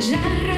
Жара.